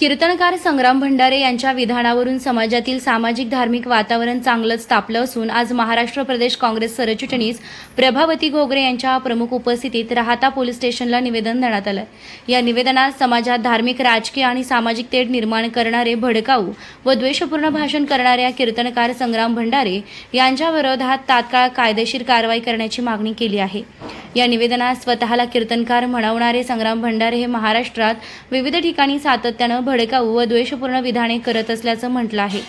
कीर्तनकार संग्राम भंडारे यांच्या विधानावरून समाजातील सामाजिक धार्मिक वातावरण चांगलंच तापलं असून आज महाराष्ट्र प्रदेश काँग्रेस सरचिटणीस प्रभावती घोगरे यांच्या प्रमुख उपस्थितीत राहता पोलीस स्टेशनला निवेदन देण्यात आलं या निवेदनात समाजात धार्मिक राजकीय आणि सामाजिक तेढ निर्माण करणारे भडकाऊ व द्वेषपूर्ण भाषण करणाऱ्या कीर्तनकार संग्राम भंडारे यांच्या विरोधात तात्काळ कायदेशीर कारवाई करण्याची मागणी केली आहे. या निवेदनात स्वतःला कीर्तनकार म्हणवणारे संग्राम भंडारे हे महाराष्ट्रात विविध ठिकाणी सातत्यानं भडकाऊ व द्वेषपूर्ण विधाने करत असल्याचं म्हटलं आहे.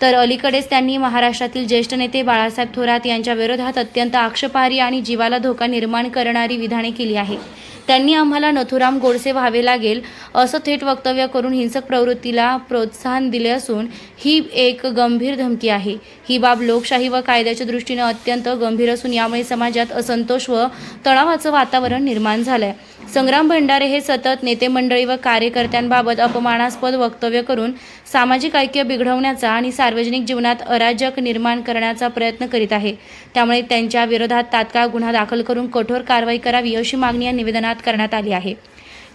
तर अलीकडेच त्यांनी महाराष्ट्रातील ज्येष्ठ नेते बाळासाहेब थोरात यांच्या विरोधात अत्यंत आक्षेपार्ह आणि जीवाला धोका निर्माण करणारी विधाने केली आहे. त्यांनी आम्हाला नथुराम गोडसे व्हावे लागेल असं थेट वक्तव्य करून हिंसक प्रवृत्तीला प्रोत्साहन दिले असून ही एक गंभीर धमकी आहे. ही बाब लोकशाही व कायद्याच्या दृष्टीनं अत्यंत गंभीर असून यामुळे समाजात असंतोष व तणावाचं वातावरण निर्माण झालं आहे संग्राम भंडारे हे सतत नेते मंडळी व कार्यकर्त्यांबाबत अपमानास्पद वक्तव्य करून सामाजिक ऐक्य बिघडवण्याचा आणि सार्वजनिक जीवनात अराजक निर्माण करण्याचा प्रयत्न करीत आहे. त्यामुळे त्यांच्या विरोधात तात्काळ गुन्हा दाखल करून कठोर कारवाई करावी अशी मागणी या निवेदनात करण्यात आली आहे.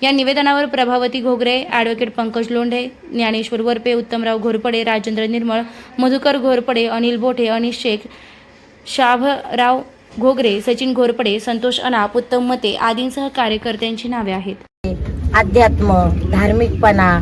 या निवेदनावर प्रभावती घोगरे ॲडव्होकेट पंकज लोंढे ज्ञानेश्वर वरपे उत्तमराव घोरपडे राजेंद्र निर्मळ मधुकर घोरपडे अनिल बोठे अनिश शेख शाभराव घोगरे सचिन घोरपडे संतोष अनाप उत्तम मते आदींसह कार्यकर्त्यांची नावे आहेत. अध्यात्म धार्मिकपणा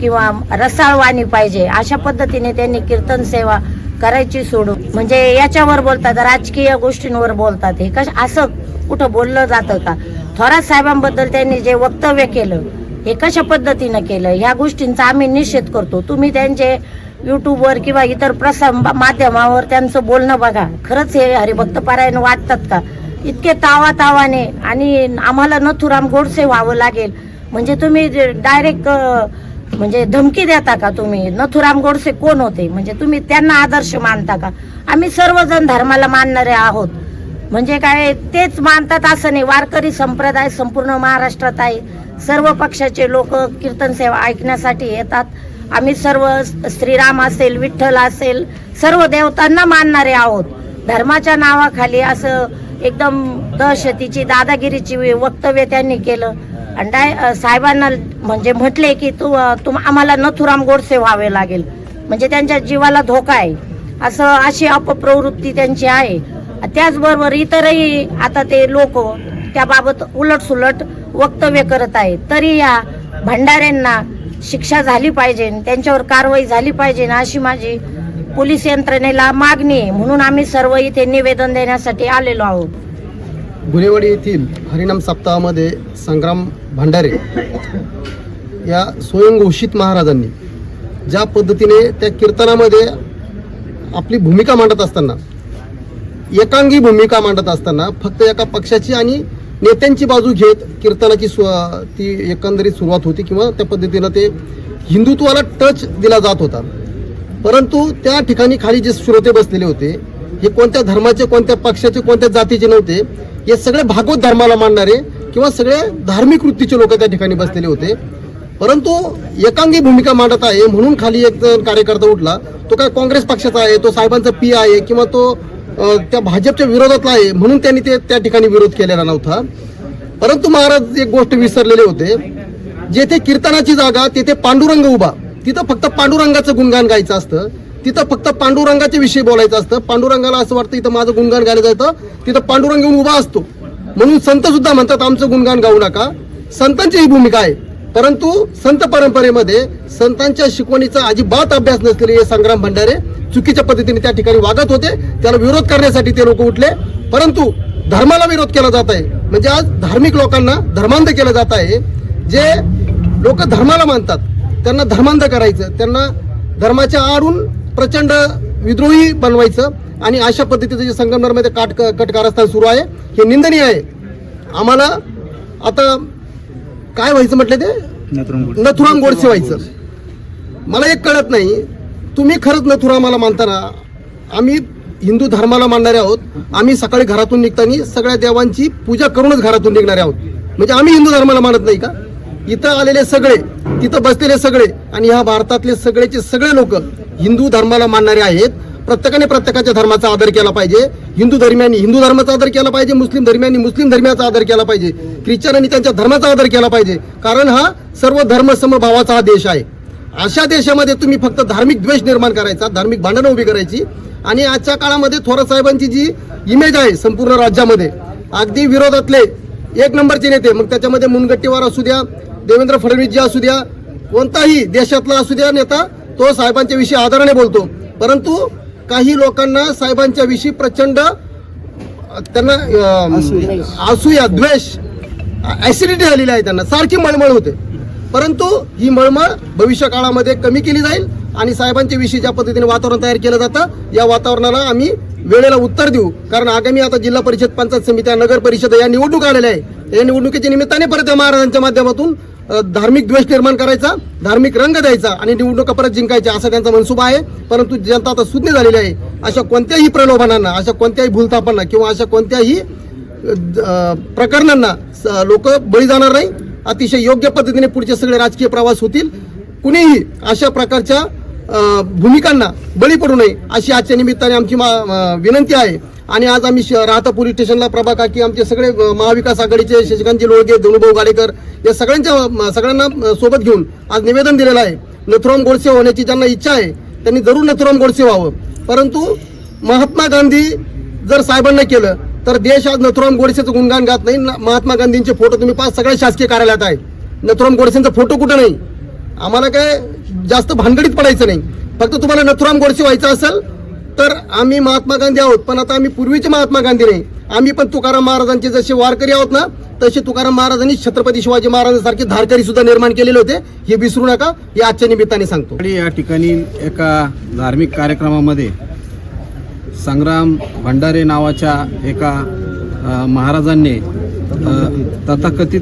किंवा रसाळवाणी पाहिजे अशा पद्धतीने त्यांनी कीर्तन सेवा करायची सोडून म्हणजे याच्यावर बोलतात राजकीय गोष्टींवर बोलतात. हे कश असं कुठं बोललं जातं का? थोरात साहेबांबद्दल त्यांनी जे वक्तव्य केलं हे कशा पद्धतीनं केलं? ह्या गोष्टींचा आम्ही निषेध करतो. तुम्ही त्यांचे युट्यूबवर किंवा इतर प्रसार माध्यमावर त्यांचं बोलणं बघा. खरंच हे हरिभक्त पारायण वाटतात का? इतके तावा तावाने आणि आम्हाला नथुराम गोडसे व्हावं लागेल. म्हणजे तुम्ही डायरेक्ट म्हणजे धमकी देता का तुम्ही? नथुराम गोडसे कोण होते? म्हणजे तुम्ही त्यांना आदर्श मानता का? आम्ही सर्वजण धर्माला मानणारे आहोत. म्हणजे काय तेच मानतात असं नाही. वारकरी संप्रदाय संपूर्ण महाराष्ट्रात आहे. सर्व पक्षाचे लोक कीर्तन सेवा ऐकण्यासाठी येतात. आम्ही सर्व श्रीराम असेल विठ्ठल असेल सर्व देवतांना मानणारे आहोत. धर्माच्या नावाखाली असं एकदम दहशतीची दादागिरीची वक्तव्य त्यांनी केलं. आणि डाय साहेबांना म्हणजे म्हटले की तू तुम आम्हाला नथुराम गोडसे व्हावे लागेल. म्हणजे त्यांच्या जीवाला धोका आहे. असं अशी अपप्रवृत्ती त्यांची आहे. त्याचबरोबर इतरही आता ते लोक त्याबाबत उलटसुलट वक्तव्य करत आहेत. तरी या भंडाऱ्यांना शिक्षा झाली पाहिजे त्यांच्यावर कारवाई झाली पाहिजे अशी माझी पोलीस यंत्रणेला मागणी म्हणून आम्ही सर्व इथे निवेदन देण्यासाठी आलेलो आहोत. गुन्हेवाडी येथील हरिनाम सप्ताहामध्ये संग्राम भंडारे या स्वयंघोषित महाराजांनी ज्या पद्धतीने त्या कीर्तनामध्ये आपली भूमिका मांडत असताना एकांगी भूमिका मांडत असताना फक्त एका पक्षाची आणि नेत्यांची बाजू घेत कीर्तनाची सु ती एकंदरीत सुरुवात होती किंवा त्या पद्धतीनं ते हिंदुत्वाला टच दिला जात होता. परंतु त्या ठिकाणी खाली जे श्रोते बसलेले होते हे कोणत्या धर्माचे कोणत्या पक्षाचे कोणत्या जातीचे नव्हते हे सगळे भागवत धर्माला मानणारे किंवा सगळे धार्मिक वृत्तीचे लोक त्या ठिकाणी बसलेले होते. परंतु एकांगी भूमिका मांडत आहे म्हणून खाली एक जण कार्यकर्ता उठला तो काय काँग्रेस पक्षाचा आहे तो साहेबांचा पी आहे किंवा तो त्या भाजपच्या विरोधातला आहे म्हणून त्यांनी ते त्या ठिकाणी विरोध केलेला नव्हता. परंतु महाराज एक गोष्ट विसरलेले होते. जेथे कीर्तनाची जागा तेथे पांडुरंग उभा. तिथं फक्त पांडुरंगाचं गुणगान गायचं असतं. तिथं फक्त पांडुरंगाच्या विषयी बोलायचं असतं. पांडुरंगाला असं वाटतं इथं माझं गुणगान गायला जातं. तिथं पांडुरंग येऊन उभा असतो. म्हणून संत सुद्धा म्हणतात आमचं गुणगान गाऊ नका. संतांची ही भूमिका आहे. परंतु संत परंपरेमध्ये संतांच्या शिकवणीचा अजिबात अभ्यास नसलेले हे संग्राम भंडारे चुकीच्या पद्धतीने त्या ठिकाणी वागत होते. त्याला विरोध करण्यासाठी ते लोक उठले. परंतु धर्माला विरोध केला जात आहे. म्हणजे आज धार्मिक लोकांना धर्मांध केलं जात आहे. जे लोक धर्माला मानतात त्यांना धर्मांध करायचं त्यांना धर्माच्या आडून प्रचंड विद्रोही बनवायचं आणि अशा पद्धतीचं जे संगमनेरमध्ये काट कटकारस्थान सुरू आहे हे निंदनीय आहे. आम्हाला आता काय व्हायचं म्हटलं ते? नथुराम गोडसे व्हायचं. मला एक कळत नाही. तुम्ही खरंच नथुरामाला मानताना आम्ही हिंदू धर्माला मानणारे आहोत. आम्ही सकाळी घरातून निघताना सगळ्या देवांची पूजा करूनच घरातून निघणारे आहोत. म्हणजे आम्ही हिंदू धर्माला मानत नाही का? इथं आलेले सगळे तिथं बसलेले सगळे आणि ह्या भारतातले सगळेचे सगळे लोक हिंदू धर्माला मानणारे आहेत. प्रत्येकाने प्रत्येकाच्या धर्माचा आदर केला पाहिजे. हिंदू धर्मियांनी हिंदू धर्माचा आदर केला पाहिजे मुस्लिम धर्मियांनी मुस्लिम धर्माचा आदर केला पाहिजे. ख्रिश्चनांनी त्यांच्या धर्माचा आदर केला पाहिजे. कारण हा सर्व धर्मसमभावाचा हा देश आहे. अशा देशामध्ये तुम्ही फक्त धार्मिक द्वेष निर्माण करायचा धार्मिक भांडणं उभी करायची. आणि आजच्या काळामध्ये थोरात साहेबांची जी इमेज आहे संपूर्ण राज्यामध्ये अगदी विरोधातले एक नंबरचे नेते मग त्याच्यामध्ये मुनगट्टीवार असू द्या देवेंद्र फडणवीस जी असू द्या कोणताही देशातला असू द्या नेता तो साहेबांच्या विषयी आदराने बोलतो. परंतु काही लोकांना साहेबांच्या विषयी प्रचंड त्यांना असूया. द्वेष ऍसिडिटी आलेली आहे त्यांना. सारखी मळमळ होते. परंतु ही मळमळ भविष्य काळामध्ये कमी केली जाईल आणि साहेबांच्या विषयी ज्या पद्धतीने वातावरण तयार केलं जातं या वातावरणाला आम्ही वेळेला उत्तर देऊ. कारण आगामी आता जिल्हा परिषद पंचायत समित्या नगर परिषद या निवडणूक आलेल्या आहे या निवडणुकीच्या निमित्ताने परत या महाराजांच्या माध्यमातून धार्मिक द्वेष निर्माण करायचा धार्मिक रंग द्यायचा आणि निवडणुका परत जिंकायच्या असा त्यांचा मनसुबा आहे. परंतु जनता आता सुज्ञ झालेली आहे. अशा कोणत्याही प्रलोभनांना अशा कोणत्याही भूलथापांना किंवा अशा कोणत्याही प्रकरणांना लोक बळी जाणार नाही. अतिशय योग्य पद्धतीने पुढचे सगळे राजकीय प्रवास होतील. कुणीही अशा प्रकारच्या भूमिकांना बळी पडू नये अशी आजच्या निमित्ताने आमची मा- विनंती आहे. आणि आज आम्ही श- राहता पोलीस स्टेशनला प्रभा काकी आमचे सगळे महाविकास आघाडीचे शशिकांतजी लोळगे धनुभाऊ गाडेकर या सगळ्यांच्या सगळ्यांना सोबत घेऊन आज निवेदन दिलेलं आहे. नथुराम गोडसे होण्याची ज्यांना इच्छा आहे त्यांनी जरूर नथुराम गोडसे व्हावं. परंतु महात्मा गांधी जर साहेबांना केलं तर देश आज नथुराम गोडसेचं गुणगान गात नाही. महात्मा गांधींचे फोटो तुम्ही पाच सगळ्या शासकीय कार्यालयात आहे. नथुराम गोडसेंचा फोटो कुठं नाही? आम्हाला काय जास्त भानगडीत पडायचं नाही. फक्त तुम्हाला नथुराम गोडसे व्हायचं असेल तर आम्ही महात्मा गांधी आहोत. पण आता आम्ही पूर्वीचे महात्मा गांधी नाही. आम्ही पण तुकाराम महाराजांचे जसे वारकरी आहोत ना तसे तुकाराम महाराजांनी छत्रपती शिवाजी महाराजांसारखे धारकरी सुद्धा निर्माण केलेले होते. हे विसरू नका. हे आजच्या निमित्ताने सांगतो. आणि या ठिकाणी एका धार्मिक कार्यक्रमामध्ये संग्राम भंडारे नावाच्या एका महाराजांनी तथाकथित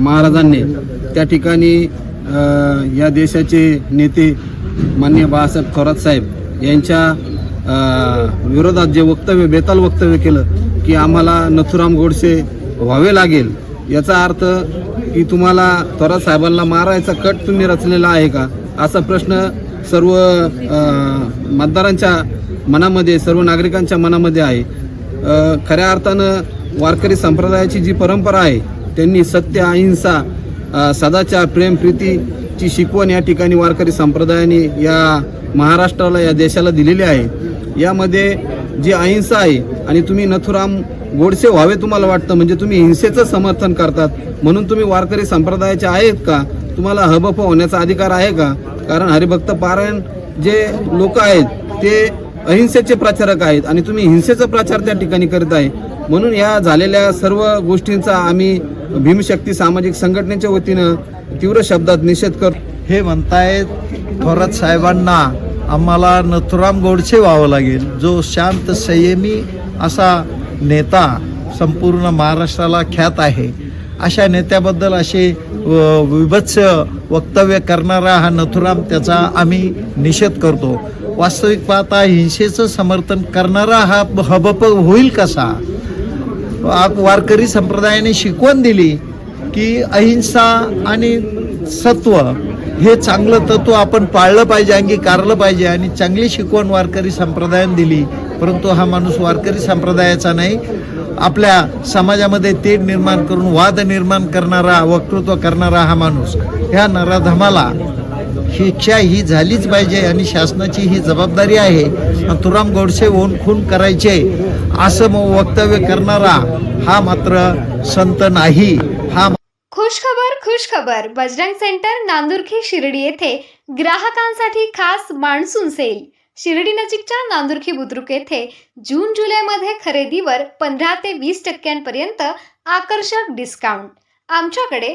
महाराजांनी त्या ठिकाणी या देशाचे नेते मान्य बाळासाहेब थोरात साहेब यांच्या विरोधात जे वक्तव्य बेताल वक्तव्य केलं की आम्हाला नथुराम गोडसे व्हावे लागेल याचा अर्थ की तुम्हाला थोरात साहेबांना मारायचा कट तुम्ही रचलेला आहे का? असा प्रश्न सर्व मतदारांच्या मनामध्ये सर्व नागरिकांच्या मनामध्ये आहे. खऱ्या अर्थानं वारकरी संप्रदायाची जी परंपरा आहे त्यांनी सत्य अहिंसा सदाचार प्रेम प्रीतीची शिकवण या ठिकाणी वारकरी संप्रदायाने या महाराष्ट्राला या देशाला दिलेली आहे. यामध्ये जी अहिंसा आहे आणि तुम्ही नथुराम गोडसे व्हावे तुम्हाला वाटतं म्हणजे तुम्ही हिंसेचं समर्थन करतात म्हणून तुम्ही वारकरी संप्रदायाचे आहेत का? तुम्हाला हबप होण्याचा अधिकार आहे का? कारण हरिभक्त पारायण जे लोक आहेत ते अहिंसेचे प्रचारक आहेत आणि तुम्ही हिंसेचा प्रचार त्या ठिकाणी करत आहे. म्हणून या झालेल्या सर्व गोष्टींचा आम्ही भीमशक्ती सामाजिक संघटनेच्या वतीनं तीव्र शब्दात निषेध करतो हे म्हणतायत थोरात साहेबांना आम्हाला नथुराम गोडसे व्हावं लागेल. जो शांत संयमी असा नेता संपूर्ण महाराष्ट्राला ख्यात आहे. अशा नेत्याबद्दल असे विभत्स वक्तव्य करणारा हा नथुराम त्याचा आम्ही निषेध करतो. वास्तविक पाहता हिंसेचं समर्थन करणारा हा हबप होईल कसा? वारकरी संप्रदायाने शिकवण दिली की अहिंसा आणि सत्व हे चांगलं तत्व आपण पाळलं पाहिजे अंगीकारलं पाहिजे आणि चांगली शिकवण वारकरी संप्रदायाने दिली. परंतु हा माणूस वारकरी संप्रदायाचा नाही. आपल्या समाजामध्ये तेढ निर्माण करून वाद निर्माण करणारा वक्तृत्व करणारा हा माणूस ह्या नराधमाला शिक्षा ही झालीच पाहिजे आणि शासनाची ही जबाबदारी आहे. तुराम गोडसे ओन खून करायचे असं मग वक्तव्य करणारा हा मात्र संत नाही. हा खुश खबर खुश खबर बजरंग सेंटर नांदुर्खी शिर्डी येथे ग्राहकांसाठी खास मान्सून सेल. शिर्डी नजीकच्या नांदुर्खी बुद्रुक येथे जून जुलैमध्ये खरेदीवर पंधरा ते वीस टक्क्यांपर्यंत आकर्षक डिस्काउंट आमच्याकडे